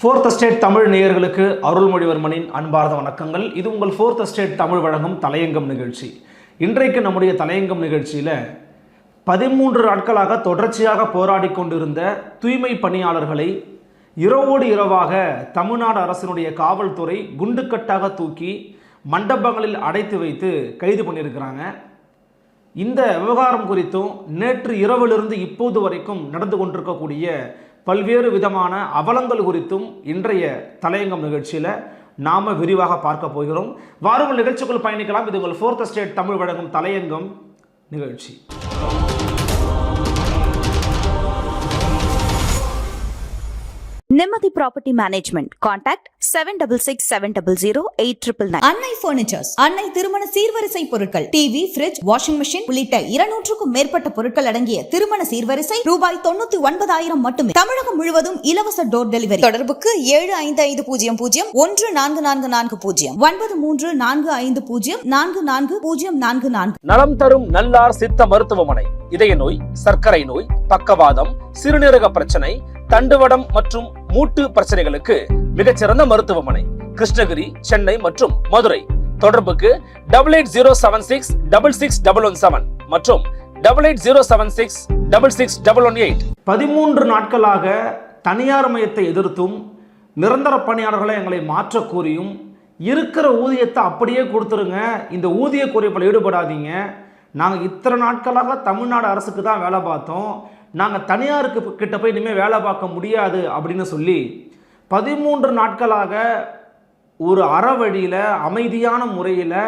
Fourth state Tamil நேயர்களுக்கு அருள்மொழிவர்மனின் அன்பார்ந்த வணக்கங்கள். இது உங்கள் ஃபோர்த் ஸ்டேட் தமிழ் வழங்கும் தலையங்கம் நிகழ்ச்சி. இன்றைக்கு நம்முடைய தலையங்கம் நிகழ்ச்சியில் பதிமூன்று நாட்களாக தொடர்ச்சியாக போராடி கொண்டிருந்த தூய்மை பணியாளர்களை இரவோடு இரவாக தமிழ்நாடு அரசினுடைய காவல்துறை குண்டுக்கட்டாக தூக்கி மண்டபங்களில் அடைத்து வைத்து கைது பண்ணியிருக்கிறாங்க. இந்த விவகாரம் குறித்தும் நேற்று இரவிலிருந்து இப்போது வரைக்கும் நடந்து கொண்டிருக்கக்கூடிய பல்வேறு விதமான அவலங்கள் குறித்தும் இன்றைய தலையங்கம் நிகழ்ச்சியில் நாம விரிவாக பார்க்க போகிறோம். வாருங்கள் நிகழ்ச்சிக்குள் பயணிக்கலாம். இது உங்கள் ஃபோர்த் ஸ்டேட் தமிழ் வழங்கும் தலையங்கம் நிகழ்ச்சி. Nimmathi property management contact seven double six seven double zero eight triple nine Annai furnitures Annai திருமண சீர்வரிசை பொருட்கள் டிவி ஃபிரிட்ஜ் வாஷிங் மிஷின் உள்ளிட்ட இருநூற்றுக்கும் மேற்பட்ட பொருட்கள் அடங்கிய திருமண சீர்வரிசை ரூபாய் தொண்ணூத்தி ஒன்பதாயிரம் மட்டுமே தமிழகம் முழுவதும் இலவச டோர் டெலிவரி தொடர்புக்கு ஏழு ஐந்து ஐந்து பூஜ்ஜியம் பூஜ்ஜியம் ஒன்று நான்கு நான்கு நான்கு பூஜ்ஜியம் ஒன்பது மூன்று நான்கு ஐந்து பூஜ்ஜியம் நான்கு நான்கு பூஜ்ஜியம் நான்கு நான்கு நலம் தரும் நல்லார் சித்த மருத்துவமனை. இதய நோய் சர்க்கரை நோய் பக்கவாதம் சிறுநீரக பிரச்சனை தண்டுவடம் மற்றும் மூட்டு பிரச்சனைகளுக்கு மிகச்சிறந்த மருத்துவமனை கிருஷ்ணகிரி சென்னை மற்றும் மதுரை. தொடர்புக்கு double eight zero seven six double six double one seven மற்றும் double eight zero seven six double six double one eight பதிமூன்று நாட்களாக தனியார் மையத்தை எதிர்த்தும் நிரந்தர பணியாளர்களை எங்களை மாற்ற கூறியும் இருக்கிற ஊதியத்தை அப்படியே கொடுத்துருங்க இந்த ஊதிய குறைப்பில் ஈடுபடாதீங்க. நாங்கள் இத்தனை நாட்களாக தமிழ்நாடு அரசுக்கு தான் வேலை பார்த்தோம். நாங்கள் தனியாருக்கு கிட்ட போய் இனிமேல் வேலை பார்க்க முடியாது அப்படின்னு சொல்லி பதிமூன்று நாட்களாக ஒரு அறவழியில் அமைதியான முறையில்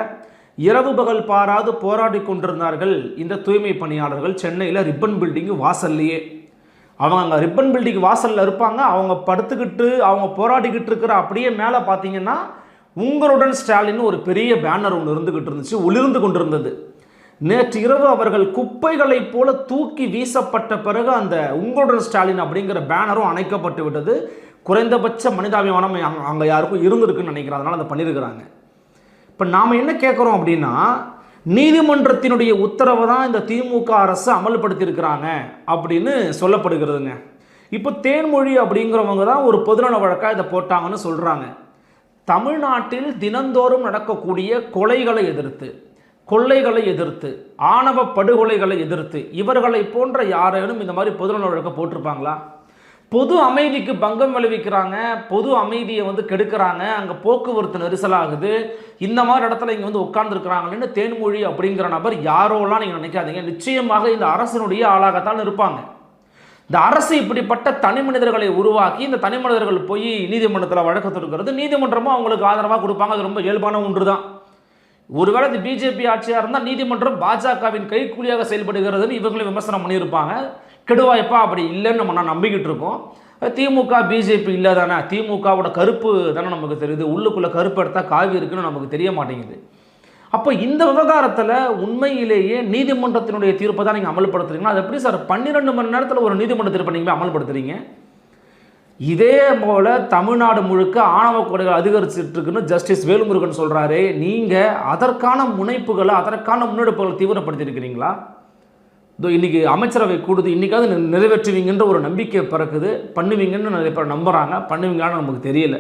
இரவு பகல் பாராது போராடி கொண்டிருந்தார்கள் இந்த தூய்மை பணியாளர்கள் சென்னையில் ரிப்பன் பில்டிங் வாசல்லையே. அவங்க அங்கே ரிப்பன் பில்டிங் வாசலில் இருப்பாங்க. அவங்க படுத்துக்கிட்டு அவங்க போராடிக்கிட்டு இருக்கிற அப்படியே மேலே பார்த்தீங்கன்னா உங்களுடன் ஸ்டாலின் ஒரு பெரிய பேனர் ஒன்று இருந்துக்கிட்டு இருந்துச்சு ஒளிர்ந்து கொண்டிருந்தது. நேற்று இரவு அவர்கள் குப்பைகளைப் போல தூக்கி வீசப்பட்ட பிறகு அந்த உங்களுடன் ஸ்டாலின் அப்படிங்கிற பேனரும் அணைக்கப்பட்டு விட்டது. குறைந்தபட்ச மனிதாபிமானம் அங்கே யாருக்கும் இருந்திருக்குன்னு நினைக்கிறேன். அதனால் அதை பண்ணியிருக்கிறாங்க இப்போ நாம் என்ன கேட்குறோம் அப்படின்னா நீதிமன்றத்தினுடைய உத்தரவை தான் இந்த திமுக அரசு அமல்படுத்தியிருக்கிறாங்க அப்படின்னு சொல்லப்படுகிறதுங்க. இப்போ தேன்மொழி அப்படிங்கிறவங்க தான் ஒரு பொதுநல வழக்காக இதை போட்டாங்கன்னு சொல்கிறாங்க தமிழ்நாட்டில் தினந்தோறும் நடக்கக்கூடிய கொலைகளை எதிர்த்து கொள்ளைகளை எதிர்த்து ஆணவ படுகொலைகளை எதிர்த்து இவர்களை போன்ற யாரேனும் இந்த மாதிரி பொதுநல வழக்கை போட்டிருப்பாங்களா? பொது அமைதிக்கு பங்கம் விளைவிக்கிறாங்க பொது அமைதியை வந்து கெடுக்கிறாங்க அங்கே போக்குவரத்து நெரிசலாகுது இந்த மாதிரி இடத்துல இங்கே வந்து உட்கார்ந்துருக்கிறாங்கன்னு தேன்மொழி அப்படிங்கிற நபர் யாரோலாம் நீங்கள் நினைக்காதீங்க நிச்சயமாக இந்த அரசினுடைய ஆளாகத்தான் இருப்பாங்க. இந்த அரசு இப்படிப்பட்ட தனி மனிதர்களை உருவாக்கி இந்த தனி மனிதர்கள் போய் நீதிமன்றத்தில் வழக்கு தொடுக்கிறது நீதிமன்றமும் அவங்களுக்கு ஆதரவாக கொடுப்பாங்க அது ரொம்ப இயல்பான ஒன்று தான் ஒருவேளை இது பிஜேபி ஆட்சியாக இருந்தால் நீதிமன்றம் பாஜகவின் கைக்கூலியாக செயல்படுகிறதுன்னு இவங்களும் விமர்சனம் பண்ணியிருப்பாங்க. கெடுவாய்ப்பா அப்படி இல்லைன்னு நம்ம நான் நம்பிக்கிட்டு இருக்கோம். திமுக பிஜேபி இல்லை தானே திமுகவோட கருப்பு தானே நமக்கு தெரியுது. உள்ளுக்குள்ளே கருப்பு எடுத்தால் காவி இருக்குன்னு நமக்கு தெரிய மாட்டேங்குது. அப்போ இந்த விவகாரத்தில் உண்மையிலேயே நீதிமன்றத்தினுடைய தீர்ப்பை தான் நீங்கள் அமல்படுத்துறீங்கன்னா அது எப்படி சார்? பன்னிரெண்டு மணி நேரத்தில் ஒரு நீதிமன்ற தீர்ப்பை நீங்கள் அமல்படுத்துறீங்க? இதே போல் தமிழ்நாடு முழுக்க ஆணவ கொலைகள் அதிகரிச்சிட்ருக்குன்னு ஜஸ்டிஸ் வேலுமுருகன் சொல்கிறாரு நீங்கள் அதற்கான முனைப்புகளை அதற்கான முன்னெடுப்புகளை தீவிரப்படுத்தியிருக்கிறீங்களா? இதோ இன்றைக்கி அமைச்சரவை கூடுது இன்னைக்காவது நிறைவேற்றுவீங்கன்ற ஒரு நம்பிக்கை பிறக்குது. பண்ணுவீங்கன்னு நிறைய பேர் நம்புறாங்க. பண்ணுவீங்களான்னு நமக்கு தெரியல.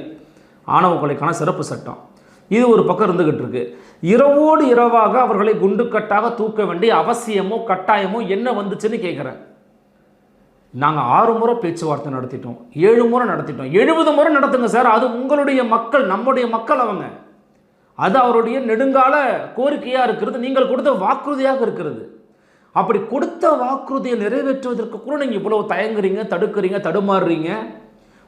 ஆணவ கொலைக்கான சிறப்பு சட்டம். இது ஒரு பக்கம் இருந்துக்கிட்டு இருக்கு இரவோடு இரவாக அவர்களை குண்டுக்கட்டாக தூக்க வேண்டிய அவசியமோ கட்டாயமோ என்ன வந்துச்சுன்னு கேட்குறேன் நாங்கள் ஆறு முறை பேச்சுவார்த்தை நடத்திட்டோம் ஏழு முறை நடத்திட்டோம் எழுபது முறை நடத்துங்க சார். அது உங்களுடைய மக்கள் நம்முடைய மக்கள் அவங்க. அது அவருடைய நெடுங்கால கோரிக்கையாக இருக்கிறது. நீங்கள் கொடுத்த வாக்குறுதியாக இருக்கிறது. அப்படி கொடுத்த வாக்குறுதியை நிறைவேற்றுவதற்கு கூட நீங்கள் இவ்வளவு தயங்குறீங்க தடுக்கிறீங்க தடுமாறுறீங்க.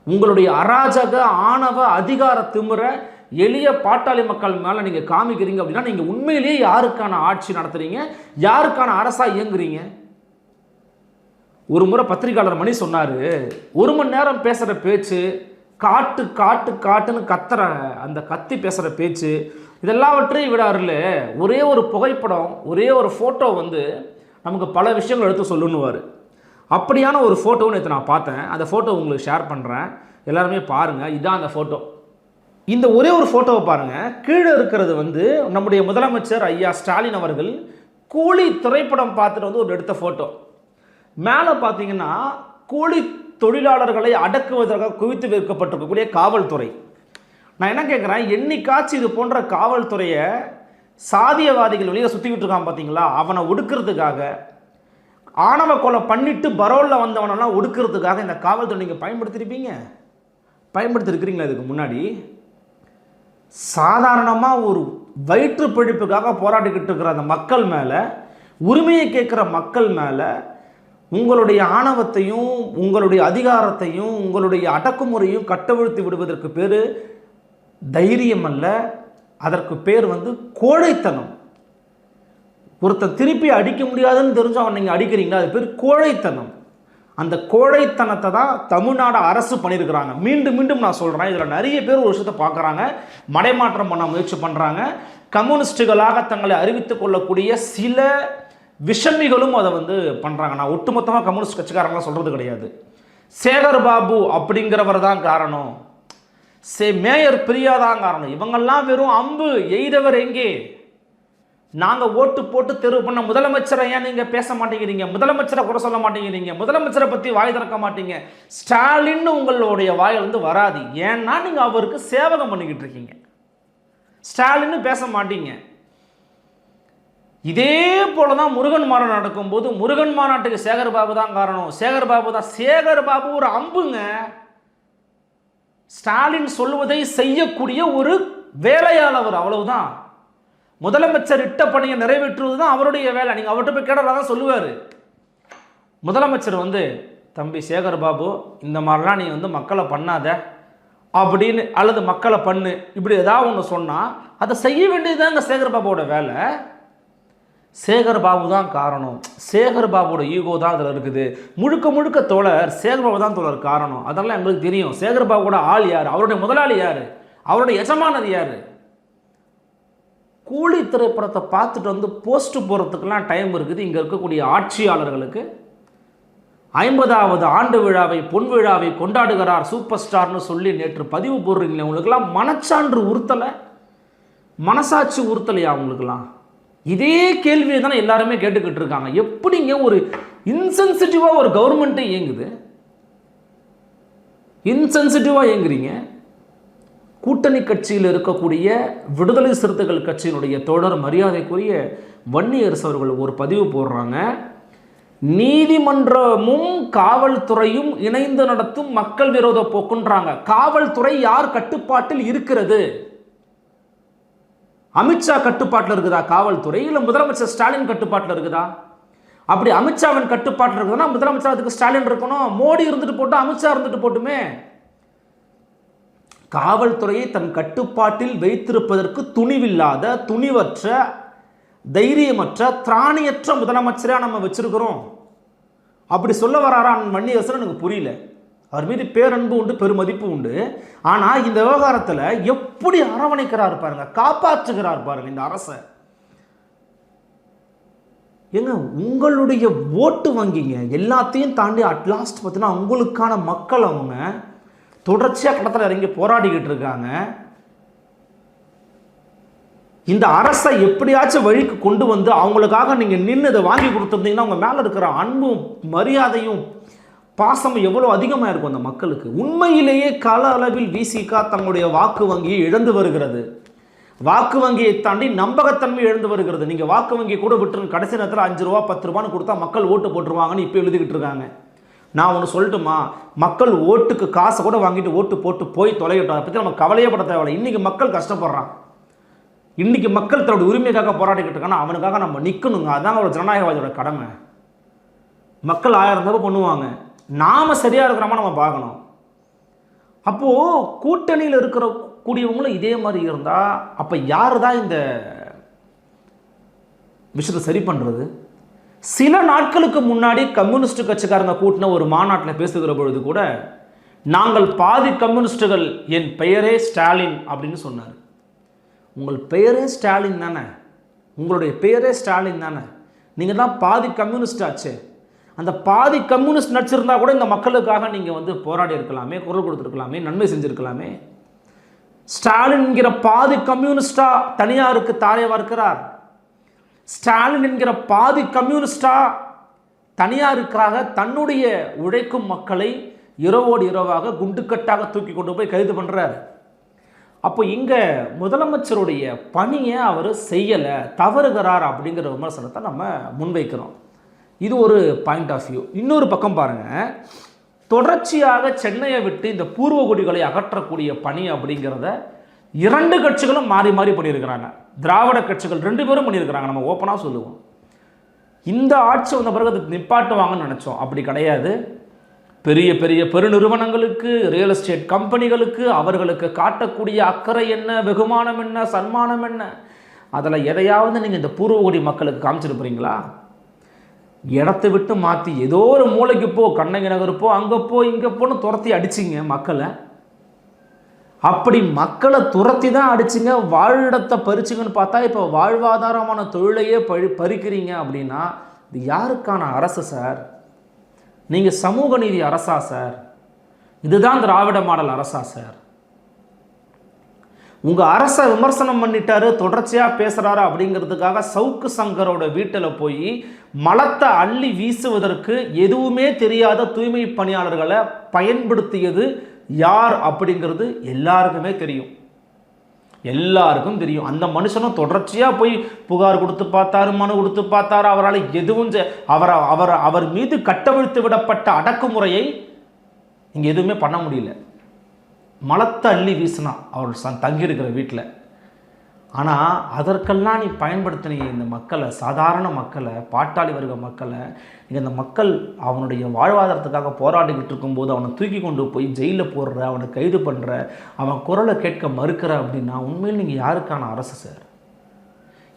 உங்களுடைய அராஜக ஆணவ அதிகார திமுறை எளிய பாட்டாளி மக்கள் மேலே நீங்கள் காமிக்கிறீங்க அப்படின்னா நீங்கள் உண்மையிலேயே யாருக்கான ஆட்சி நடத்துறீங்க? யாருக்கான அரசாக இயங்குறீங்க? ஒரு முறை பத்திரிக்கையாளர் மணி சொன்னார் ஒரு மணி நேரம் பேசுகிற பேச்சு காட்டு காட்டு காட்டுன்னு கத்துற அந்த கத்தி பேசுகிற பேச்சு இதெல்லாவற்றையும் விடாருல ஒரே ஒரு புகைப்படம் ஒரே ஒரு ஃபோட்டோ வந்து நமக்கு பல விஷயங்கள் எடுத்து சொல்லுன்னுவார். அப்படியான ஒரு ஃபோட்டோ நேற்று நான் பார்த்தேன். அந்த ஃபோட்டோ உங்களுக்கு ஷேர் பண்ணுறேன் எல்லாருமே பாருங்கள் இதுதான் அந்த ஃபோட்டோ இந்த ஒரே ஒரு ஃபோட்டோவை பாருங்கள் கீழே இருக்கிறது வந்து நம்முடைய முதலமைச்சர் ஐயா ஸ்டாலின் அவர்கள் கூலி திரைப்படம் பார்த்துட்டு வந்து ஒரு எடுத்த ஃபோட்டோ மேலே பார்த்தீங்கன்னா கூலி தொழிலாளர்களை அடக்குவதற்காக குவித்து வைக்கப்பட்டிருக்கக்கூடிய காவல்துறை. நான் என்ன கேட்குறேன் என்னைக்காச்சும் இது போன்ற காவல்துறையை சாதியவாதிகள் வெளியே சுற்றிக்கிட்டு இருக்கான் பார்த்தீங்களா அவனை ஒடுக்கிறதுக்காக. ஆணவ கொலை பண்ணிட்டு பரோலில் வந்தவனெல்லாம் ஒடுக்கிறதுக்காக இந்த காவல்துறை நீங்கள் பயன்படுத்தியிருப்பீங்க பயன்படுத்தியிருக்கிறீங்களா இதுக்கு முன்னாடி? சாதாரணமாக ஒரு வயிற்று பிழைப்புக்காக போராடிக்கிட்டு இருக்கிற அந்த மக்கள் மேலே உரிமையை கேட்குற மக்கள் மேலே உங்களுடைய ஆணவத்தையும் உங்களுடைய அதிகாரத்தையும் உங்களுடைய அடக்குமுறையும் கட்டவிழ்த்து விடுவதற்கு பேர் தைரியம் அல்ல. அதற்கு பேர் வந்து கோழைத்தனம். ஒருத்தன் திருப்பி அடிக்க முடியாதுன்னு தெரிஞ்சு அவன் நீங்கள் அடிக்கிறீங்களா? அது பேர் கோழைத்தனம். அந்த கோழைத்தனத்தை தான் தமிழ்நாடு அரசு பண்ணியிருக்கிறாங்க. மீண்டும் மீண்டும் நான் சொல்கிறேன் இதில் நிறைய பேர் ஒரு விஷயத்தை பார்க்குறாங்க. மடைமாற்றம் பண்ண முயற்சி பண்ணுறாங்க கம்யூனிஸ்டுகளாக தங்களை அறிவித்துக் கொள்ளக்கூடிய சில விஷமிகளும் அதை வந்து பண்ணுறாங்க நான் ஒட்டுமொத்தமாக கம்யூனிஸ்ட் கட்சிக்காரங்களாம் சொல்கிறது கிடையாது. சேகர் பாபு அப்படிங்கிறவர் தான் காரணம். சே மேயர் பிரியா தான் காரணம். இவங்கெல்லாம் வெறும் அம்பு. எய்தவர் எங்கே? நாங்கள் ஓட்டு போட்டு தெருவு பண்ண முதலமைச்சரை ஏன் நீங்கள் பேச மாட்டேங்கிறீங்க? முதலமைச்சரை குறை சொல்ல மாட்டேங்கிறீங்க. முதலமைச்சரை பற்றி வாய் திறக்க மாட்டீங்க. ஸ்டாலின்னு உங்களுடைய வாயிலிருந்து வராது. ஏன்னா நீங்கள் அவருக்கு சேவகம் பண்ணிக்கிட்டு இருக்கீங்க. ஸ்டாலின்னு பேச மாட்டீங்க. இதே போல தான் முருகன் மாநாடு நடக்கும்போது முருகன் மாநாட்டுக்கு சேகர் பாபு தான் காரணம். சேகர் பாபு தான். சேகர் பாபு ஒரு அம்புங்க. ஸ்டாலின் சொல்வதை செய்யக்கூடிய ஒரு வேலையாளவர் அவ்வளவுதான். முதலமைச்சர் இட்ட பணியை நிறைவேற்றுவது தான் அவருடைய வேலை. நீங்கள் அவர்கிட்ட போய் கேட்டால் தான் சொல்லுவார். முதலமைச்சர் வந்து தம்பி சேகர் பாபு இந்த மாதிரிலாம் நீ வந்து மக்களை பண்ணாத. அப்படின்னு அல்லது மக்களை பண்ணு. இப்படி ஏதாவது ஒன்று சொன்னால் அதை செய்ய வேண்டியதுதாங்க சேகர் பாபுவோட வேலை. சேகர் பாபு தான் காரணம். சேகர் பாபுவோட ஈகோ தான் அதில் இருக்குது. முழுக்க முழுக்க தோழர் சேகர் பாபு தான் தோழர் காரணம். அதெல்லாம் எங்களுக்கு தெரியும். சேகர் பாபுவோட ஆள் யார்? அவருடைய முதலாளி யார்? அவருடைய எஜமானது யார்? கூலி திரைப்படத்தை பார்த்துட்டு வந்து போஸ்ட் போகிறதுக்கெல்லாம் டைம் இருக்குது. இங்கே இருக்கக்கூடிய ஆட்சியாளர்களுக்கு ஐம்பதாவது ஆண்டு விழாவை பொன் விழாவை கொண்டாடுகிறார் சூப்பர் ஸ்டார்னு சொல்லி நேற்று பதிவு போடுறீங்களே உங்களுக்கெல்லாம் மனச்சான்று உறுத்தலை? மனசாட்சி உறுத்தலையா உங்களுக்கெல்லாம்? இதே கேள்வியை தானே எல்லாருமே கேட்டுக்கிட்டு இருக்காங்க. எப்படிங்க ஒரு இன்சென்சிட்டிவாக ஒரு கவர்மெண்ட்டே இயங்குது? இன்சென்சிட்டிவாக இயங்குறீங்க. கூட்டணி கட்சியில் இருக்கக்கூடிய விடுதலை சிறுத்தைகள் கட்சியினுடைய தொடர் மரியாதைக்குரிய வன்னியரசு அவர்கள் ஒரு பதிவு போடுறாங்க. நீதிமன்றமும் காவல்துறையும் இணைந்து நடத்தும் மக்கள் விரோத போக்குன்றாங்க. காவல்துறை யார் கட்டுப்பாட்டில் இருக்கிறது? அமித்ஷா கட்டுப்பாட்டில் இருக்குதா? காவல்துறை? இல்லை முதலமைச்சர் ஸ்டாலின் கட்டுப்பாட்டில் இருக்குதா? அப்படி அமித்ஷாவின் கட்டுப்பாட்டில் இருக்குதுன்னா முதலமைச்சர் அதுக்கு ஸ்டாலின் இருக்கணும். மோடி இருந்துட்டு போட்டு அமித்ஷா இருந்துட்டு போட்டுமே. காவல்துறையை தன் கட்டுப்பாட்டில் வைத்திருப்பதற்கு துணிவில்லாத துணிவற்ற தைரியமற்ற திராணியற்ற முதலமைச்சராக நம்ம வச்சிருக்கிறோம். அப்படி சொல்ல வராரா மன்னியரசன் எனக்கு புரியல. அவர் மீது பேரன்பு உண்டு பெருமதிப்பு உண்டு. ஆனால் இந்த விவகாரத்தில் எப்படி அரவணைக்கிறார் பாருங்க காப்பாற்றுகிறார் பாருங்க இந்த அரசை ஏங்க உங்களுடைய ஓட்டு வங்கிங்க எல்லாத்தையும் தாண்டி அட்லாஸ்ட் பார்த்தீங்கன்னா உங்களுக்கான மக்கள் அவங்க தொடர்ச்சியாக கடத்தில் இறங்கி போராடிக்கிட்டு இருக்காங்க. இந்த அரசை எப்படியாச்சும் வழிக்கு கொண்டு வந்து அவங்களுக்காக நீங்கள் நின்று இதை வாங்கி கொடுத்துருந்தீங்கன்னா அவங்க மேலே இருக்கிற அன்பும் மரியாதையும் பாசம் எவ்வளோ அதிகமாக இருக்கும் அந்த மக்களுக்கு? உண்மையிலேயே கள அளவில் விசிகா தங்களுடைய வாக்கு வங்கியை இழந்து வருகிறது. வாக்கு வங்கியை தாண்டி நம்பகத்தன்மை இழந்து வருகிறது. நீங்கள் வாக்கு வங்கி கூட விட்டுருங்க. கடைசி நேரத்தில் அஞ்சு ரூபா பத்து ரூபான்னு கொடுத்தா மக்கள் ஓட்டு போட்டுருவாங்கன்னு இப்போ எழுதிக்கிட்டு இருக்காங்க. நான் ஒன்று சொல்லட்டுமா? மக்கள் ஓட்டுக்கு காசை கூட வாங்கிட்டு ஓட்டு போட்டு போய் தொலைகிட்டோம் அதை பற்றி நம்ம கவலையே பட தேவையில்லை. இன்றைக்கி மக்கள் கஷ்டப்படுறான். இன்றைக்கி மக்கள் தன்னுடைய உரிமைக்காக போராடிக்கிட்டு இருக்காங்கன்னா அவனுக்காக நம்ம நிற்கணுங்க அதுதான் ஒரு ஜனநாயகவாதியோட கடமை. மக்கள் ஆயிரம் தப்பு பண்ணுவாங்க. நாம் சரியாக இருக்கிறோமா நம்ம பார்க்கணும். அப்போது கூட்டணியில் இருக்கிற கூடியவங்களும் இதே மாதிரி இருந்தால் அப்போ யார் தான் இந்த விஷயத்தை சரி பண்ணுறது சில நாட்களுக்கு முன்னாடி கம்யூனிஸ்ட் கட்சிக்காரங்க கூட்டின ஒரு மாநாட்டில் பேசுகிற பொழுது கூட நாங்கள் பாதி கம்யூனிஸ்டுகள் என் பெயரே ஸ்டாலின் அப்படின்னு சொன்னார். உங்கள் பெயரே ஸ்டாலின் தானே? உங்களுடைய பெயரே ஸ்டாலின் தானே? நீங்கள் தான் பாதி கம்யூனிஸ்ட் ஆச்சே. அந்த பாதி கம்யூனிஸ்ட் நடிச்சிருந்தா கூட இந்த மக்களுக்காக நீங்கள் வந்து போராடி இருக்கலாமே குரல் கொடுத்துருக்கலாமே நன்மை செஞ்சுருக்கலாமே. ஸ்டாலின் என்கிற பாதி கம்யூனிஸ்டா தனியாருக்கு தாரையாக இருக்கிறார் ஸ்டாலின் என்கிற பாதி கம்யூனிஸ்டா தனியாருக்காக தன்னுடைய உழைக்கும் மக்களை இரவோடு இரவாக குண்டுக்கட்டாக தூக்கி கொண்டு போய் கைது பண்ணுறாரு அப்போ இங்கே முதலமைச்சருடைய பணியை அவர் செய்யலை தவறுகிறார் அப்படிங்கிற விமர்சனத்தை நம்ம முன்வைக்கிறோம். இது ஒரு பாயிண்ட் ஆஃப் வியூ இன்னொரு பக்கம் பாருங்கள் தொடர்ச்சியாக சென்னையை விட்டு இந்த பூர்வகுடிகளை அகற்றக்கூடிய பணி அப்படிங்கிறத இரண்டு கட்சிகளும் மாறி மாறி பண்ணியிருக்கிறாங்க. திராவிட கட்சிகள் ரெண்டு பேரும் பண்ணியிருக்கிறாங்க. நம்ம ஓப்பனாக சொல்லுவோம். இந்த ஆட்சி வந்த பிறகு அது நிப்பாட்டுவாங்கன்னு நினச்சோம். அப்படி கிடையாது. பெரிய பெரிய பெருநிறுவனங்களுக்கு ரியல் எஸ்டேட் கம்பெனிகளுக்கு அவர்களுக்கு காட்டக்கூடிய அக்கறை என்ன வெகுமானம் என்ன சன்மானம் என்ன? அதில் எதையாவது நீங்கள் இந்த பூர்வகுடி மக்களுக்கு காமிச்சிருப்பீங்களா? இடத்த விட்டு மாற்றி ஏதோ ஒரு மூளைக்கு போ கண்ணகி நகர் போ அங்கே போ இங்கே போன்னு துரத்தி அடிச்சிங்க மக்களை. அப்படி மக்களை துரத்தி தான் அடிச்சிங்க. வாழிடத்தை பறிச்சிங்கன்னு பார்த்தா இப்போ வாழ்வாதாரமான தொழிலையே பழி பறிக்கிறீங்க அப்படின்னா இது யாருக்கான அரசு சார்? நீங்கள் சமூக நீதி அரசா சார்? இதுதான் திராவிட மாடல் அரசா சார்? உங்கள் அரசை விமர்சனம் பண்ணிட்டாரு தொடர்ச்சியாக பேசுகிறாரு அப்படிங்கிறதுக்காக சவுக்கு சங்கரோட வீட்டில் போய் மலத்தை அள்ளி வீசுவதற்கு எதுவுமே தெரியாத தூய்மை பணியாளர்களை பயன்படுத்தியது யார் அப்படிங்கிறது எல்லாருக்குமே தெரியும். எல்லாருக்கும் தெரியும். அந்த மனுஷனும் தொடர்ச்சியாக போய் புகார் கொடுத்து பார்த்தாரு மனு கொடுத்து பார்த்தாரு. அவரால் எதுவும் செ- அவரை அவர் அவர் மீது கட்டவிழ்த்து விடப்பட்ட அடக்குமுறையை இங்கே எதுவுமே பண்ண முடியல. மலத்தை அள்ளி வீசினான் அவர் ச தங்கியிருக்கிற வீட்டில் ஆனால் அதற்கெல்லாம் நீ பயன்படுத்தினீங்க. இந்த மக்களை சாதாரண மக்களை பாட்டாளி வர்க்க மக்களை நீங்கள் இந்த மக்கள் அவனுடைய வாழ்வாதாரத்துக்காக போராடிக்கிட்டு இருக்கும்போது அவனை தூக்கி கொண்டு போய் ஜெயிலில் போடுற அவனை கைது பண்ணுற அவன் குரலை கேட்க மறுக்கிற அப்படின்னா உண்மையில் நீங்கள் யாருக்கான அரசு சார்?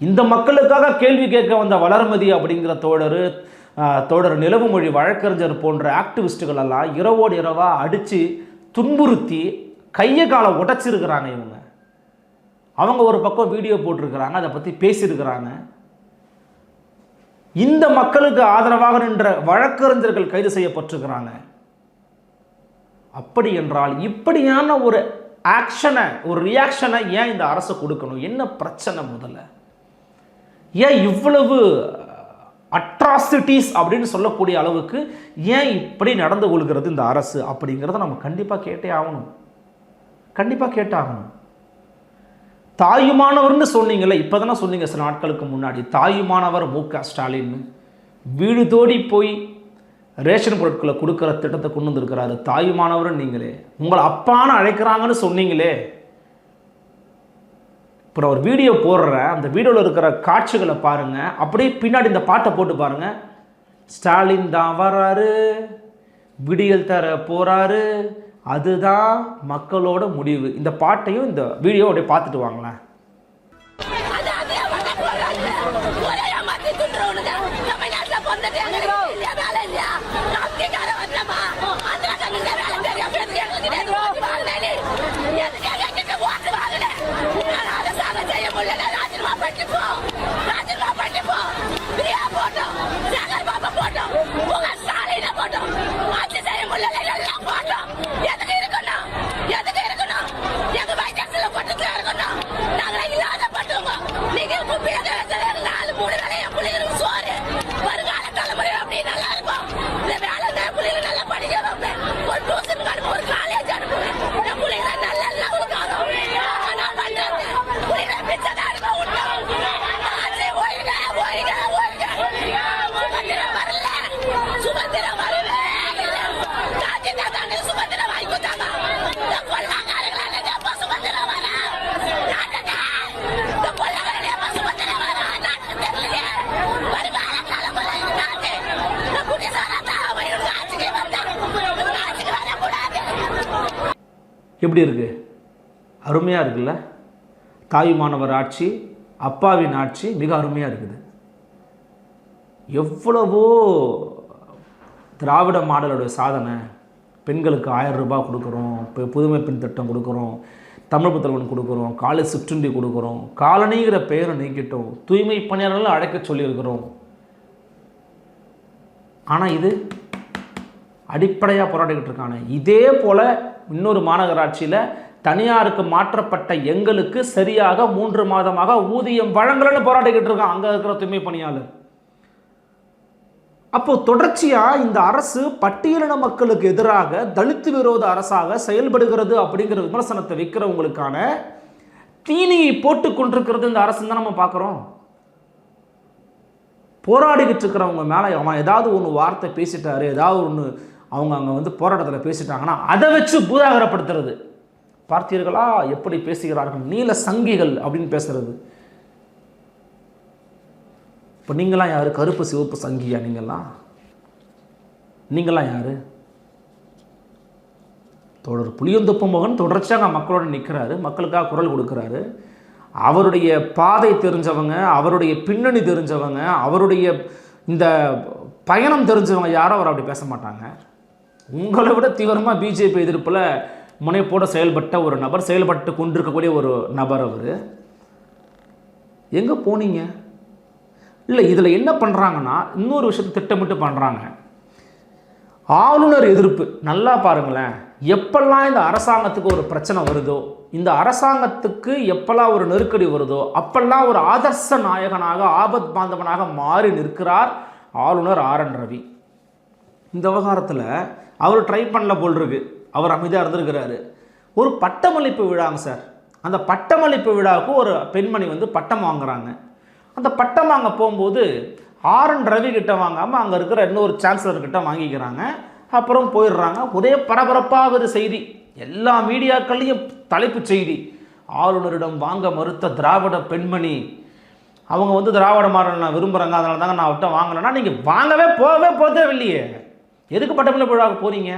இந்த மக்களுக்காக கேள்வி கேட்க வந்த வளர்மதி அப்படிங்கிற தோழர் தோழர் நிலவு மொழி வழக்கறிஞர் போன்ற ஆக்டிவிஸ்ட்டுகள் எல்லாம் இரவோடு இரவாக அடித்து துன்புறுத்தி கையை காலை உடைச்சிருக்கிறாங்க இவங்க. அவங்க ஒரு பக்கம் வீடியோ போட்டிருக்கிறாங்க அதை பற்றி பேசியிருக்கிறாங்க. இந்த மக்களுக்கு ஆதரவாக நின்ற வழக்கறிஞர்கள் கைது செய்யப்பட்டிருக்கிறாங்க. அப்படி என்றால் இப்படியான ஒரு ஆக்ஷனை ஒரு ரியாக்ஷனை ஏன் இந்த அரசு கொடுக்கணும்? என்ன பிரச்சனை முதல்ல? ஏன் இவ்வளவு அட்ராசிட்டிஸ் அப்படின்னு சொல்லக்கூடிய அளவுக்கு ஏன் இப்படி நடந்து கொள்கிறது இந்த அரசு அப்படிங்கிறத நம்ம கண்டிப்பாக கேட்டே ஆகணும். கண்டிப்பாக கேட்டாகணும். தாயுமானவர்னு சொன்னீங்களே இப்போ தானே சொன்னீங்க சில நாட்களுக்கு முன்னாடி. தாயுமானவர் மு க ஸ்டாலின். வீடு தோடி போய் ரேஷன் பொருட்களை கொடுக்குற திட்டத்தை கொண்டு வந்திருக்கிறாரு. தாயுமானவர்னு நீங்களே. உங்களை அப்பான்னு அழைக்கிறாங்கன்னு சொன்னீங்களே. இப்போ நான் ஒரு வீடியோ போடுறேன். அந்த வீடியோவில் இருக்கிற காட்சிகளை பாருங்கள் அப்படியே பின்னாடி இந்த பாட்டை போட்டு பாருங்கள் ஸ்டாலின் தான் வராரு. விடியல் தர போகிறாரு அதுதான் மக்களோட முடிவு. இந்த பாட்டையும் இந்த வீடியோ அப்படியே பார்த்துட்டு வாங்களேன் ஒரே ஏமாத்தி துண்டுறவனுங்க தமிழ்நாட்டுல பொந்துட்டு என் வேலை இல்லையா நம்பிக்கார வந்தமா அந்த கண்ணுங்க வேலை தெரியும் பேருக்கு எங்களுக்கு நேற்று ஓட்டு வாங்கினே எதுக்கு எங்கிட்ட ஓட்டு வாங்கின நான் அரசாங்கம் செய்ய முடியல ராஜினாமா பண்ணி போ ராஜினாமா பண்ணி போ பிரியா போட்டோம் சேகர் பாபா போட்டோம் உங்க ஸ்டாலின போட்டோம் ஆட்சி செய்ய முடியல எல்லாம் போட்டோம் எதுக்கு இருக்கணும் எதுக்கு இருக்கணும் எங்க வைத்தியத்துல பட்டத்துல இருக்கணும் நாங்க இல்லாத பட்டுங்க நீங்க குப்பியாக நாலு மூணு வேலை என் பிள்ளைங்களுக்கு சோறு வருங்கால தலைமுறை அப்படி நல்லா இருக்கும் இந்த வேலை நான் பிள்ளைங்க நல்லா படிக்க வைப்பேன் ஒரு டியூஷன் அனுப்பு ஒரு காலேஜ் அனுப்புவேன் என் பிள்ளைங்க நல்ல லெவலுக்கு ஆகும் நான் பண்றது பிள்ளைங்க பிச்சை இருக்கும் ஆட்சி ஒழுங்க ஒழுங்க ஒழுங்க சுமந்திரம் வரல சுமந்திரம் வரவே இல்லை காட்சி தாத்தாண்டு சுமந்திரம் வாங்கி கொடுத்தாங்க இந்த கொள்ளாக்காரங்களா எப்ப சுமந்திரம் வர நாட்டுக்கு இந்த கொள்ளவர்கள் எப்ப சுமந்திரம் வர நாட்டுக்கு தெரியலையே வருங்கால தலைமுறை இந்த நாட்டு இந்த குடிசாரா தலைமையோட ஆட்சிக்கு வந்தா இவங்க ஆட்சிக்கு வரக்கூடாது எப்படி இருக்குது அருமையாக இருக்குல்ல? தாயுமானவர் ஆட்சி அப்பாவின் ஆட்சி மிக அருமையாக இருக்குது. எவ்வளவோ திராவிட மாடலோட சாதனை. பெண்களுக்கு ஆயிரம் ரூபாய் கொடுக்குறோம் இப்போ புதுமை பெண் திட்டம் கொடுக்குறோம் தமிழ் புத்தகவன் கொடுக்குறோம் காலை சிற்றுண்டி கொடுக்குறோம் காலனிங்கிற பெயரை நீக்கிட்டோம் தூய்மை பணியாளர்கள் அழைக்க சொல்லியிருக்கிறோம். ஆனால் இது அடிப்படையாக போராடிக்கிட்டு இருக்காங்க இதே போல் இன்னொரு மாநகராட்சியில் தனியாருக்கு மாற்றப்பட்ட எங்களுக்கு சரியாக மூன்று மாதமாக ஊதியம் வழங்கலன்னு போராடிக்கிட்டு இருக்கான். அங்கே இருக்கிற தூய்மை பணியாளர். அப்போ தொடர்ச்சியாக இந்த அரசு பட்டியலின மக்களுக்கு எதிராக தலித்து விரோத அரசாக செயல்படுகிறது அப்படிங்கிற விமர்சனத்தை வைக்கிறவங்களுக்கான தீனியை போட்டு கொண்டிருக்கிறது இந்த அரசு தான் நம்ம பார்க்குறோம். போராடிக்கிட்டு இருக்கிறவங்க மேலே அவன் ஏதாவது ஒன்று வார்த்தை பேசிட்டாரு ஏதாவது ஒன்று அவங்க அங்கே வந்து போராட்டத்தில் பேசிட்டாங்கன்னா அதை வச்சு பூதாகரப்படுத்துறது. பார்த்தீர்களா? எப்படி பேசுகிறார்கள்? நீல சங்கிகள் அப்படின்னு பேசுறது. இப்போ நீங்களாம் யார்? கருப்பு சிவப்பு சங்கியா நீங்களாம் நீங்களாம் யார்? தொடர் புளியந்தொப்பு மகன் தொடர்ச்சியாக மக்களோட நிற்கிறாரு மக்களுக்காக குரல் கொடுக்குறாரு. அவருடைய பாதை தெரிஞ்சவங்க அவருடைய பின்னணி தெரிஞ்சவங்க அவருடைய இந்த பயணம் தெரிஞ்சவங்க யாரும் அவர் அப்படி பேச மாட்டாங்க. உங்களை விட தீவிரமாக பிஜேபி எதிர்ப்பில் முனைப்போடு செயல்பட்ட ஒரு நபர் செயல்பட்டு கொண்டிருக்கக்கூடிய ஒரு நபர் அவர். எங்கே போனீங்க? இல்லை இதில் என்ன பண்ணுறாங்கன்னா இன்னொரு விஷயத்தை திட்டமிட்டு பண்ணுறாங்க ஆளுநர் எதிர்ப்பு நல்லா பாருங்களேன். எப்பெல்லாம் இந்த அரசாங்கத்துக்கு ஒரு பிரச்சனை வருதோ இந்த அரசாங்கத்துக்கு எப்பெல்லாம் ஒரு நெருக்கடி வருதோ அப்பெல்லாம் ஒரு ஆதர்ச நாயகனாக ஆபத் பாந்தவனாக மாறி நிற்கிறார் ஆளுநர் ஆர் என் ரவி. இந்த விவகாரத்தில் அவர் ட்ரை பண்ணல போல் இருக்கு. அவர் அமைதியாக இருந்திருக்கிறாரு. ஒரு பட்டமளிப்பு விழாங்க சார். அந்த பட்டமளிப்பு விழாவுக்கு ஒரு பெண்மணி வந்து பட்டம் வாங்குறாங்க. அந்த பட்டம் வாங்க போகும்போது ஆர் என் ரவி கிட்ட வாங்காமல் அங்கே இருக்கிற இன்னொரு சான்சலர்கிட்ட வாங்கிக்கிறாங்க. அப்புறம் போயிடுறாங்க. ஒரே பரபரப்பாகுது செய்தி. எல்லா மீடியாக்கள்லையும் தலைப்புச் செய்தி. ஆளுநரிடம் வாங்க மறுத்த திராவிட பெண்மணி. அவங்க வந்து திராவிட மாடல் நான் விரும்புகிறாங்க அதனால தாங்க நான் அவர்கிட்ட வாங்கினேன்னா நீங்கள் வாங்கவே போகவே போதே இல்லையே எதுக்கு பட்டமளிப்பு விழாவுக்கு போகிறீங்க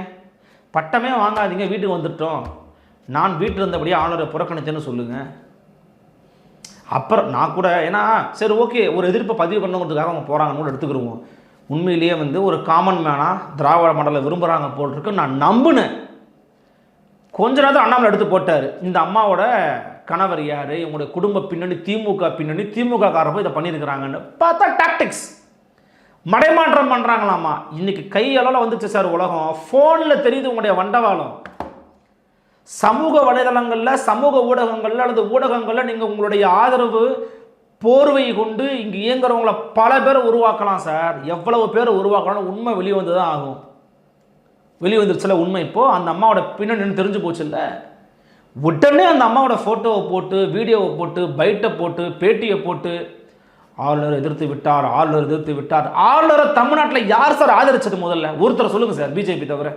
பட்டமே வாங்காதீங்க வீட்டுக்கு வந்துட்டோம். நான் வீட்டில் இருந்தபடியே ஆளுநரை புறக்கணித்தேன்னு சொல்லுங்கள் அப்புறம் நான் கூட ஏன்னா சரி ஓகே ஒரு எதிர்ப்பை பதிவு பண்ணுங்கிறதுக்காக அவங்க போகிறாங்கன்னு கூட எடுத்துக்கிடுவோம் உண்மையிலேயே வந்து ஒரு காமன் மேனாக திராவிட மண்டலம் விரும்புகிறாங்க போட்டிருக்கு நான் நம்பினேன். கொஞ்ச நேரம் அண்ணாமலை எடுத்து போட்டார். இந்த அம்மாவோட கணவர் யார் இவங்களுடைய குடும்ப பின்னணி திமுக பின்னணி திமுக காரப்போ இதை பண்ணியிருக்கிறாங்கன்னு பார்த்தா டாக்டிக்ஸ் மடைமாற்றம் பண்ணுறாங்களாமா இன்னைக்கு கையளவில் வந்துச்சு சார் உலகம். ஃபோனில் தெரியுது உங்களுடைய வண்டவாளம். சமூக வலைதளங்களில் சமூக ஊடகங்களில் அல்லது ஊடகங்களில் நீங்கள் உங்களுடைய ஆதரவு போர்வை கொண்டு இங்கே இயங்குறவங்கள பல பேரை உருவாக்கலாம் சார். எவ்வளவு பேர் உருவாக்கலாம் உண்மை வெளியே வந்து தான் ஆகும். வெளியே வந்துருச்சுல உண்மை இப்போது அந்த அம்மாவோட பின்னணி தெரிஞ்சு போச்சுல்ல? உடனே அந்த அம்மாவோட ஃபோட்டோவை போட்டு வீடியோவை போட்டு பைட்டை போட்டு பேட்டியை போட்டு ஆளுநர் எதிர்த்து விட்டார் ஆளுநர் எதிர்த்து விட்டார். ஆளுநரை தமிழ்நாட்டில் யார் சார் ஆதரிச்சது முதல்ல? ஒருத்தர் சொல்லுங்கள் சார் பிஜேபி தவிர.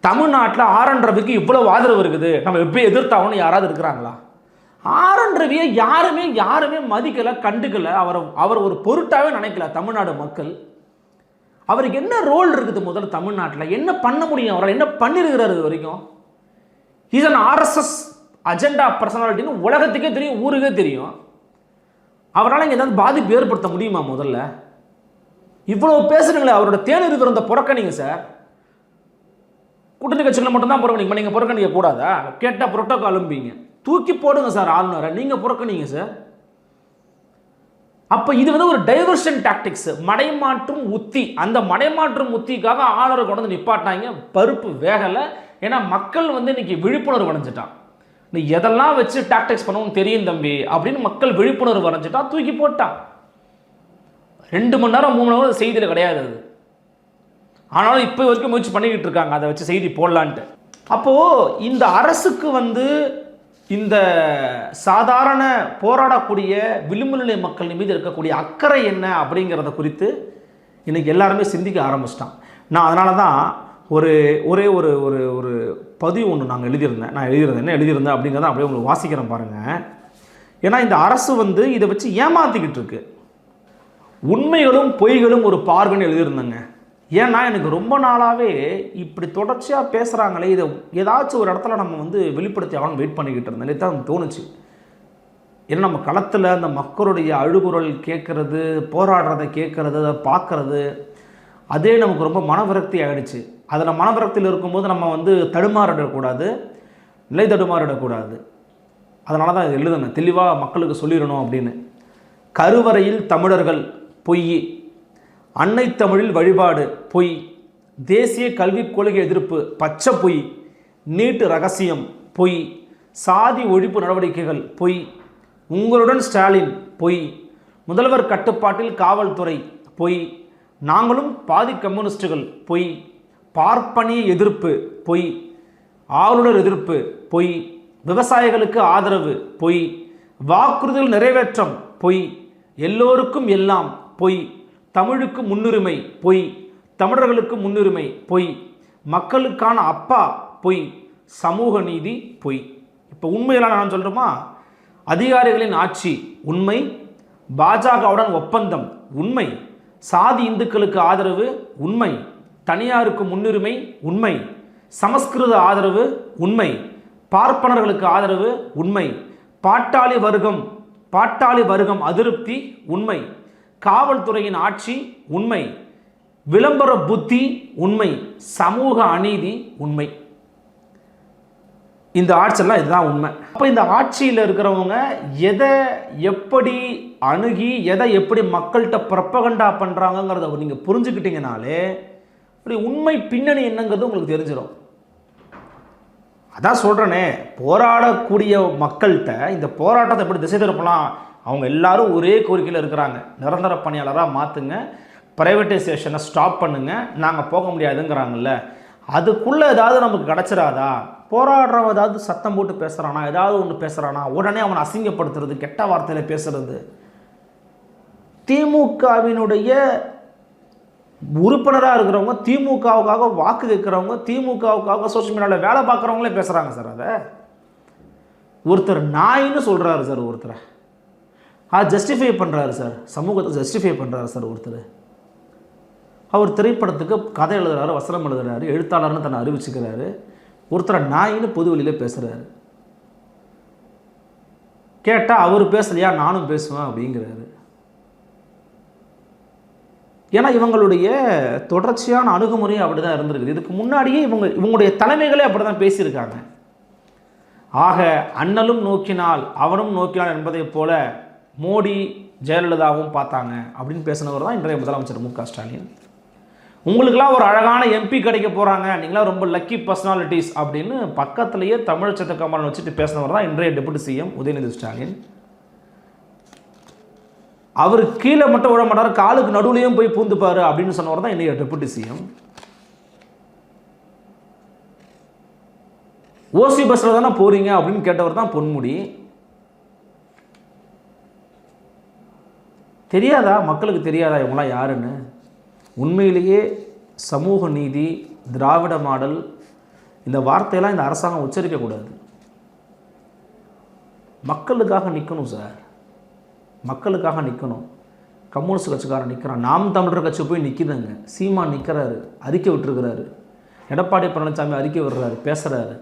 தமிழ்நாட்டில் ஆர்என் ரவிக்கு இவ்வளவு ஆதரவு இருக்குது. நம்ம எப்படி எதிர்த்தாகணும் யாராவது இருக்கிறாங்களா? ஆர்என் ரவியை யாருமே யாருமே மதிக்கலை கண்டுக்கலை. அவரை அவர் ஒரு பொருட்டாகவே நினைக்கல தமிழ்நாடு மக்கள். அவருக்கு என்ன ரோல் இருக்குது முதல்ல தமிழ்நாட்டில்? என்ன பண்ண முடியும்? அவரால் என்ன பண்ணிருக்கிறார் இது வரைக்கும்? இஸ் அன் ஆர்எஸ்எஸ் அஜெண்டா பர்சனாலிட்டின்னு உலகத்துக்கே தெரியும் ஊருக்கே தெரியும். அவரால் இங்கே ஏதாவது பாதிப்பு ஏற்படுத்த முடியுமா முதல்ல? இவ்வளோ பேசுகிறீங்களே அவரோட தேநீர் விருந்த புறக்கணிங்க சார் கூட்டணி கட்சிகளை மட்டும்தான் புறக்கணிங்க நீங்கள் புறக்கணிக்க கூடாதா? கேட்டால் புரோட்டோக்கால் அலும்பிங்க தூக்கி போடுங்க சார் ஆளுநரை நீங்கள் புறக்கணிங்க சார் அப்போ இது வந்து ஒரு டைவர்ஷன் டாக்டிக்ஸ் மடைமாற்றும் உத்தி. அந்த மடைமாற்றும் உத்திக்காக ஆளுநரை கொண்டு வந்து நிப்பாட்டாங்க பருப்பு வேகலை. ஏன்னா மக்கள் வந்து இன்னைக்கு விழிப்புணர்வு அடைஞ்சிட்டான். நீ எதெல்லாம் வச்சு டாக்டிக்ஸ் பண்ணவும் தெரியும் தம்பி அப்படின்னு மக்கள் விழிப்புணர்வு வரைஞ்சிட்டா தூக்கி போட்டான் ரெண்டு மணி நேரம் மூணு நேரம் செய்தியில் கிடையாது அது. ஆனாலும் இப்போ வரைக்கும் முயற்சி பண்ணிக்கிட்டு இருக்காங்க. அதை வச்சு செய்தி போடலான்ட்டு. அப்போது இந்த அரசுக்கு வந்து இந்த சாதாரண போராடக்கூடிய விளிம்பு நிலை மக்கள் மீது இருக்கக்கூடிய அக்கறை என்ன அப்படிங்கிறத குறித்து இன்றைக்கி எல்லாருமே சிந்திக்க ஆரம்பிச்சிட்டான் நான் அதனால தான் ஒரு ஒரே ஒரு ஒரு ஒரு பதிவு ஒன்று நாங்கள் எழுதியிருந்தேன். நான் எழுதியிருந்தேன். என்ன எழுதியிருந்தேன் அப்படிங்கிறத அப்படியே உங்களுக்கு வாசிக்கிறேன் பாருங்கள் ஏன்னா இந்த அரசு வந்து இதை வச்சு ஏமாத்திக்கிட்டு இருக்கு. உண்மைகளும் பொய்களும் ஒரு பார்வைன்னு எழுதியிருந்தேங்க. ஏன்னா எனக்கு ரொம்ப நாளாகவே இப்படி தொடர்ச்சியாக பேசுகிறாங்களே இதை ஏதாச்சும் ஒரு இடத்துல நம்ம வந்து வெளிப்படுத்தி ஆகணும் வெயிட் பண்ணிக்கிட்டு இருந்தேன். தான் தோணுச்சு. ஏன்னா நம்ம களத்தில் அந்த மக்களுடைய அழுகுரல் கேட்குறது போராடுறதை கேட்குறது அதை பார்க்குறது அதே நமக்கு ரொம்ப மனவிரக்தி ஆகிடுச்சு அதில் மனபரத்தில் இருக்கும்போது நம்ம வந்து தடுமாறிடக்கூடாது நிலை தடுமாறிடக்கூடாது. அதனால தான் இது எழுதணும் தெளிவாக மக்களுக்கு சொல்லிடணும் அப்படின்னு. கருவறையில் தமிழர்கள் பொய் அன்னை தமிழில் வழிபாடு பொய் தேசிய கல்விக் கொள்கை எதிர்ப்பு பச்சை பொய் நீட்டு ரகசியம் பொய் சாதி ஒழிப்பு நடவடிக்கைகள் பொய் உங்களுடன் ஸ்டாலின் பொய் முதல்வர் கட்டுப்பாட்டில் காவல்துறை பொய் நாங்களும் பாதி கம்யூனிஸ்டுகள் பொய் பார்ப்பனிய எதிர்ப்பு பொய். ஆளுநர் எதிர்ப்பு பொய். விவசாயிகளுக்கு ஆதரவு பொய். வாக்குறுதிகள் நிறைவேற்றம் பொய். எல்லோருக்கும் எல்லாம் பொய். தமிழுக்கு முன்னுரிமை பொய். தமிழர்களுக்கு முன்னுரிமை பொய். மக்களுக்கான அப்பா பொய். சமூக நீதி பொய். இப்போ உண்மையெல்லாம் நான் சொல்கிறோமா அதிகாரிகளின் ஆட்சி உண்மை. பாஜகவுடன் ஒப்பந்தம் உண்மை. சாதி இந்துக்களுக்கு ஆதரவு உண்மை. தனியாருக்கு முன்னுரிமை உண்மை. சமஸ்கிருத ஆதரவு உண்மை. பார்ப்பனர்களுக்கு ஆதரவு உண்மை. பாட்டாளி வர்க்கம் பாட்டாளி வர்க்கம் அதிருப்தி உண்மை. காவல்துறையின் ஆட்சி உண்மை. விளம்பர புத்தி உண்மை. சமூக அநீதி உண்மை. இந்த ஆட்சியெல்லாம் இதுதான் உண்மை. அப்போ இந்த ஆட்சியில் இருக்கிறவங்க எதை எப்படி அணுகி எதை எப்படி மக்கள்கிட்ட ப்ரப்பகண்டா பண்ணுறாங்கங்கிறத நீங்கள் புரிஞ்சுக்கிட்டீங்கனாலே இப்படி உண்மை பின்னணி என்னங்கிறது உங்களுக்கு தெரிஞ்சிடும். அதான் சொல்கிறேனே போராடக்கூடிய மக்கள்கிட்ட இந்த போராட்டத்தை எப்படி திசை திருப்பலாம்? அவங்க எல்லாரும் ஒரே கோரிக்கையில் இருக்கிறாங்க. நிரந்தர பணியாளராக மாற்றுங்க ப்ரைவேட்டைசேஷனை ஸ்டாப் பண்ணுங்க. நாங்கள் போக முடியாதுங்கிறாங்கல்ல. அதுக்குள்ளே ஏதாவது நமக்கு கிடச்சிடாதா போராடுறவன் ஏதாவது சத்தம் போட்டு பேசுகிறானா ஏதாவது ஒன்று பேசுகிறானா உடனே அவனை அசிங்கப்படுத்துறது கெட்ட வார்த்தையில் பேசுறது. திமுகவினுடைய உறுப்பினராக இருக்கிறவங்க திமுகவுக்காக வாக்கு கேட்குறவங்க திமுகவுக்காக சோஷியல் மீடியாவில் வேலை பார்க்குறவங்களே பேசுகிறாங்க சார் அதை. ஒருத்தர் நாயின்னு சொல்கிறாரு சார் ஒருத்தரை. அதை ஜஸ்டிஃபை பண்ணுறாரு சார். சமூகத்தை ஜஸ்டிஃபை பண்ணுறாரு சார் ஒருத்தர். அவர் திரைப்படத்துக்கு கதை எழுதுறாரு வசனம் எழுதுறாரு எழுத்தாளர்னு தன்னை அறிவிச்சுக்கிறாரு. ஒருத்தரை நாயின்னு பொது வெளியில் பேசுகிறாரு கேட்டால் அவர் பேசலையா? நானும் பேசுவேன் அப்படிங்கிறாரு. ஏன்னா இவங்களுடைய தொடர்ச்சியான அணுகுமுறையும் அப்படி தான் இருந்திருக்குது. இதுக்கு முன்னாடியே இவங்க இவங்களுடைய தலைமைகளே அப்படி தான் பேசியிருக்காங்க. ஆக அண்ணலும் நோக்கினால் அவனும் நோக்கினான் என்பதைப் போல மோடி ஜெயலலிதாவும் பார்த்தாங்க அப்படின்னு பேசினவர் தான் இன்றைய முதலமைச்சர் மு க ஸ்டாலின். உங்களுக்கெல்லாம் ஒரு அழகான எம்பி கிடைக்க போகிறாங்க நீங்களாம் ரொம்ப லக்கி பர்சனாலிட்டிஸ் அப்படின்னு பக்கத்துலேயே தமிழ் சட்ட கமலன் வச்சுட்டு பேசினவர் தான் இன்றைய டெபுட்டி சிஎம் உதயநிதி ஸ்டாலின். அவர் கீழே மட்டும் விட மாட்டார் காலுக்கு நடுவுலையும் போய் பூந்துப்பார் அப்படின்னு சொன்னவர் தான் இன்றைய டெபுட்டி சிஎம். ஓசி பஸ்ஸில் தானே போகிறீங்க அப்படின்னு கேட்டவர் தான் பொன்முடி. தெரியாதா? மக்களுக்கு தெரியாதா இவங்களாம் யாருன்னு? உண்மையிலேயே சமூக நீதி திராவிட மாடல் இந்த வார்த்தையெல்லாம் இந்த அரசாங்கம் உச்சரிக்கக்கூடாது மக்களுக்காக நிற்கணும் சார். மக்களுக்காக நிற்கணும் கம்யூனிஸ்ட் கட்சிக்காரன் நிற்கிறான் நாம் தமிழர் கட்சி போய் நிற்கிதுங்க சீமா நிற்கிறாரு அறிக்கை விட்டுருக்கிறாரு. எடப்பாடி பழனிசாமி அறிக்கை விடுறாரு. பேசுகிறாரு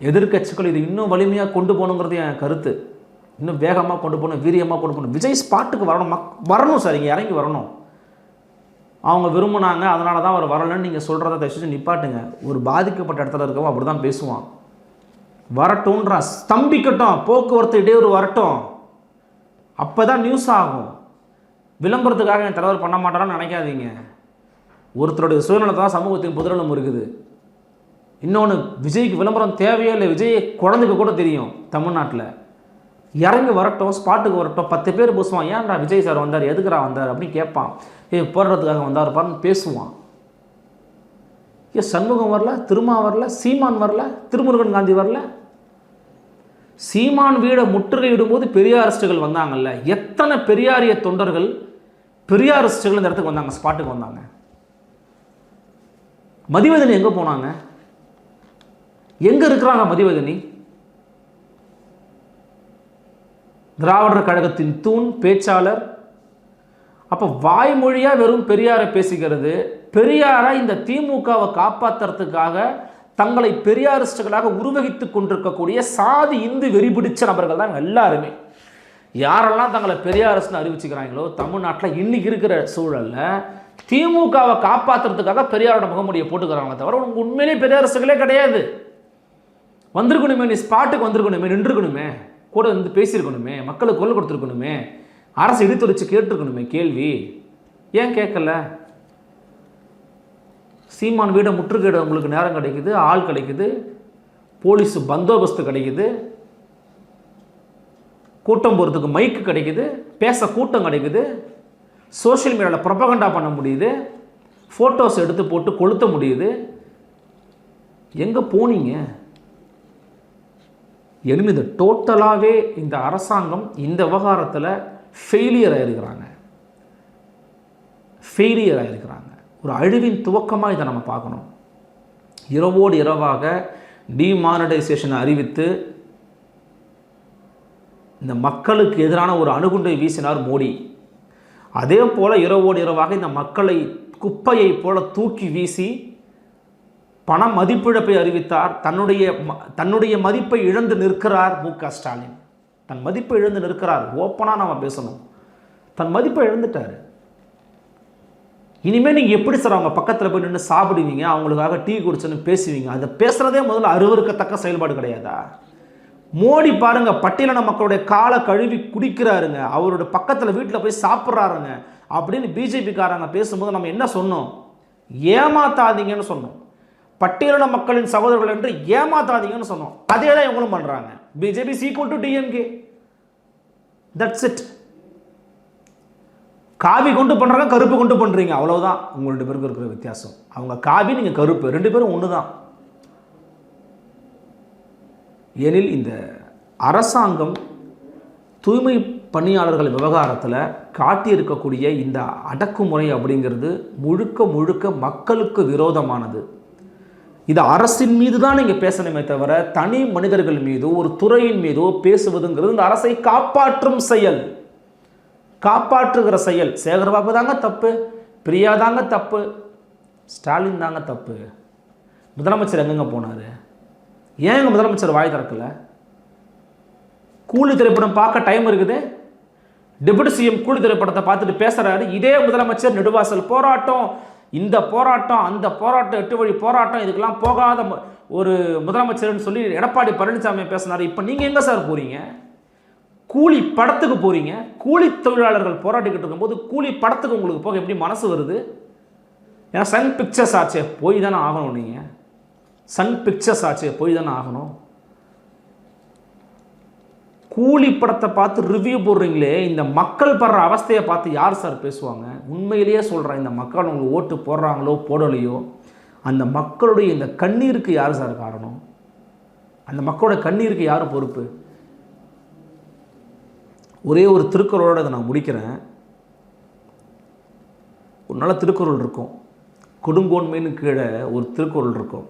எதிர்க்கட்சிகள் இது இன்னும் வலிமையாக கொண்டு போகணுங்கிறது என் கருத்து. இன்னும் வேகமாக கொண்டு போகணும் வீரியமாக கொண்டு போகணும். விஜய் ஸ்பாட்டுக்கு வரணும். மக் வரணும் சார். இங்கே இறங்கி வரணும். அவங்க விரும்புனாங்க. அதனால தான் அவர் வரலன்னு நீங்கள் சொல்கிறத தயவுசெய்து நிப்பாட்டுங்க. ஒரு பாதிக்கப்பட்ட இடத்துல இருக்கவன் அப்படி தான் பேசுவான். வரட்டும்ன்றான். ஸ்தம்பிக்கட்டும். போக்குவரத்து இடையூறு வரட்டும். அப்போ தான் நியூஸ் ஆகும். விளம்பரத்துக்காக என் தலைவர் பண்ண மாட்டாரான்னு நினைக்காதீங்க. ஒருத்தருடைய சூழ்நிலை தான் சமூகத்தின் புதுநலம் இருக்குது இன்னொன்று விஜய்க்கு விளம்பரம் தேவையே இல்லை விஜய் குழந்தைக்கு கூட தெரியும் தமிழ்நாட்டில். இறங்கி வரட்டும் ஸ்பாட்டுக்கு வரட்டும் பத்து பேர் பேசுவான். ஏன்டா விஜய் சார் வந்தார்? எதுக்குடா வந்தார்? அப்படின்னு கேட்பான். ஏ போடுறதுக்காக வந்தார் பாருன்னு பேசுவான். ஏ சண்முகம் வரல திருமா வரல சீமான் வரல திருமுருகன் காந்தி வரல சீமான் வீடை முற்றுகையிடும்போது பெரியாரிஸ்டுகள் வந்தாங்கல்ல? எத்தனை பெரியாரிய தொண்டர்கள் பெரியாரிஸ்டுகள் இந்த இடத்துக்கு வந்தாங்க ஸ்பாட்டுக்கு வந்தாங்க? மதிவதனி எங்கே போனாங்க? எங்கே இருக்கிறாங்க மதிவதனி? திராவிடர் கழகத்தின் தூண் பேச்சாளர். அப்போ வாய்மொழியாக வெறும் பெரியாரை பேசிக்கிறது பெரியாரை இந்த திமுகவை காப்பாற்றுறதுக்காக தங்களை பெரியாரிஸ்டுகளாக உருவகித்து கொண்டிருக்கக்கூடிய சாதி இந்து வெறி பிடிச்ச நபர்கள் தான் எல்லாருமே. யாரெல்லாம் தங்களை பெரியாரஸ்னு அறிவிச்சுக்கிறாங்களோ தமிழ்நாட்டில் இன்றைக்கி இருக்கிற சூழலில் திமுகவை காப்பாற்றுறதுக்காக பெரியாரோட முகமுடியை போட்டுக்கிறாங்களே தவிர உனக்கு உண்மையிலேயே பெரியாரசுகளே கிடையாது. வந்திருக்கணுமே நீ ஸ்பாட்டுக்கு வந்திருக்கணுமே நின்றுக்கணுமே கூட வந்து பேசியிருக்கணுமே மக்களுக்கு குரல் கொடுத்துருக்கணுமே அரசு இடித்துரைச்சு கேட்டிருக்கணுமே கேள்வி. ஏன் கேட்கல? சீமான் வீடை முற்றுகையிட உங்களுக்கு நேரம் கிடைக்குது ஆள் கிடைக்குது போலீஸ் பந்தோபஸ்து கிடைக்குது கூட்டம் போகிறதுக்கு மைக்கு கிடைக்குது பேச கூட்டம் கிடைக்குது சோஷியல் மீடியாவில் ப்ரொபகண்டா பண்ண முடியுது ஃபோட்டோஸ் எடுத்து போட்டு கொளுத்த முடியுது. எங்கே போனீங்க? எனிமே டோட்டலாகவே இந்த அரசாங்கம் இந்த விவகாரத்தில் ஃபெயிலியர் ஆகிருக்கிறாங்க ஃபெயிலியர் ஆகிருக்கிறாங்க ஒரு அழிவின் துவக்கமாக இதை நம்ம பார்க்கணும். இரவோடு இரவாக டிமானடைசேஷனை அறிவித்து இந்த மக்களுக்கு எதிரான ஒரு அணுகுண்டை வீசினார் மோடி. அதே போல் இரவோடு இரவாக இந்த மக்களை குப்பையை போல தூக்கி வீசி பண மதிப்பிழப்பை அறிவித்தார். தன்னுடைய ம- தன்னுடைய மதிப்பை இழந்து நிற்கிறார் மு க ஸ்டாலின். தன் மதிப்பை இழந்து நிற்கிறார். ஓப்பனாக நம்ம பேசணும். தன் மதிப்பை இழந்துட்டார். இனிமேல் நீங்கள் எப்படி சார் அவங்க பக்கத்தில் போய் நின்று சாப்பிடுவீங்க? அவங்களுக்காக டீ குடிச்சுன்னு பேசுவீங்க? அதை பேசுகிறதே முதல்ல அருவருக்கத்தக்க செயல்பாடு கிடையாதா? மோடி பாருங்க பட்டியலின மக்களுடைய காலை கழுவி குடிக்கிறாருங்க. அவரோட பக்கத்தில் வீட்டில் போய் சாப்பிட்றாருங்க. அப்படின்னு பிஜேபிக்காரங்க பேசும்போது நம்ம என்ன சொன்னோம்? ஏமாத்தாதீங்கன்னு சொன்னோம். பட்டியலின மக்களின் சகோதரர்கள் என்று ஏமாத்தாதீங்கன்னு சொன்னோம். அதே தான் இவங்களும் பண்ணுறாங்க BJP sequel to DMK that's it காவி கொண்டு பண்ணுறாங்க கருப்பு கொண்டு பண்ணுறீங்க அவ்வளோதான் உங்கள் ரெண்டு பேருக்கு இருக்கிற வித்தியாசம். அவங்க காவி நீங்கள் கருப்பு. ரெண்டு பேரும் ஒன்று தான் எனில் இந்த அரசாங்கம் தூய்மை பணியாளர்கள் விவகாரத்தில் காட்டியிருக்கக்கூடிய இந்த அடக்குமுறை அப்படிங்கிறது முழுக்க முழுக்க மக்களுக்கு விரோதமானது. இது அரசின் மீது தான் நீங்கள் பேசணுமே தவிர தனி மனிதர்கள் மீதோ ஒரு துறையின் மீதோ பேசுவதுங்கிறது இந்த அரசை காப்பாற்றும் செயல். காப்பாற்றுகிற செயல். சேகர்பாபு தாங்க தப்பு. பிரியா தாங்க தப்பு. ஸ்டாலின் தாங்க தப்பு. முதலமைச்சர் எங்கெங்க போனார்? ஏன் எங்கள் முதலமைச்சர் வாய் திறக்கல? கூலி திரைப்படம் பார்க்க டைம் இருக்குது. டெபுட்டி சிஎம் கூலி திரைப்படத்தை பார்த்துட்டு பேசுகிறாரு இதே முதலமைச்சர் நெடுவாசல் போராட்டம். இந்த போராட்டம் அந்த போராட்டம் எட்டு வழி போராட்டம் இதுக்கெல்லாம் போகாத ஒரு முதலமைச்சர்னு சொல்லி எடப்பாடி பழனிசாமி பேசினார். இப்போ நீங்கள் எங்கே சார் போகிறீங்க கூலி படத்துக்கு போகிறீங்க கூலி தொழிலாளர்கள் போராட்டிக்கிட்டு இருக்கும்போது கூலி படத்துக்கு உங்களுக்கு போக எப்படி மனசு வருது? ஏன்னா சன் பிக்சர்ஸ் ஆச்சே போய் தானே ஆகணும் நீங்கள் சன் பிக்சர்ஸ் ஆச்சே போய் தானே ஆகணும். கூலி படத்தை பார்த்து ரிவ்யூ போடுறீங்களே இந்த மக்கள் படுற அவஸ்தையை பார்த்து யார் சார் பேசுவாங்க? உண்மையிலேயே சொல்கிறேன் இந்த மக்கள் உங்களுக்கு ஓட்டு போடுறாங்களோ போடலையோ அந்த மக்களுடைய இந்த கண்ணீருக்கு யார் சார் காரணம்? அந்த மக்களோட கண்ணீருக்கு யார் பொறுப்பு? ஒரே ஒரு திருக்குறளோட அதை நான் முடிக்கிறேன். ஒரு நல்ல திருக்குறள் இருக்கும். கொடுங்கோன்மைன்னு கீழே ஒரு திருக்குறள் இருக்கும்.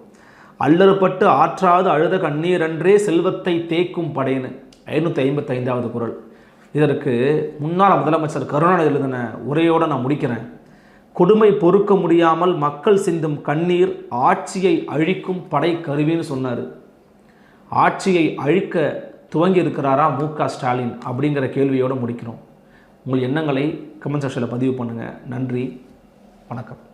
அல்லறுபட்டு ஆற்றாது அழுத கண்ணீரன்றே செல்வத்தை தேக்கும் படைன்னு. ஐநூற்றி ஐம்பத்தைந்தாவது குரல் இதற்கு முன்னாள் முதலமைச்சர் கருணாநிதி எழுதின உரையோடு நான் முடிக்கிறேன். கொடுமை பொறுக்க முடியாமல் மக்கள் சிந்தும் கண்ணீர் ஆட்சியை அழிக்கும் படை கருவின்னு சொன்னார். ஆட்சியை அழிக்க துவங்கி இருக்கிறாரா மு க ஸ்டாலின் அப்படிங்கிற கேள்வியோடு முடிக்கிறோம். உங்கள் எண்ணங்களை கமெண்ட் செக்ஷனில் பதிவு பண்ணுங்கள் நன்றி. வணக்கம்.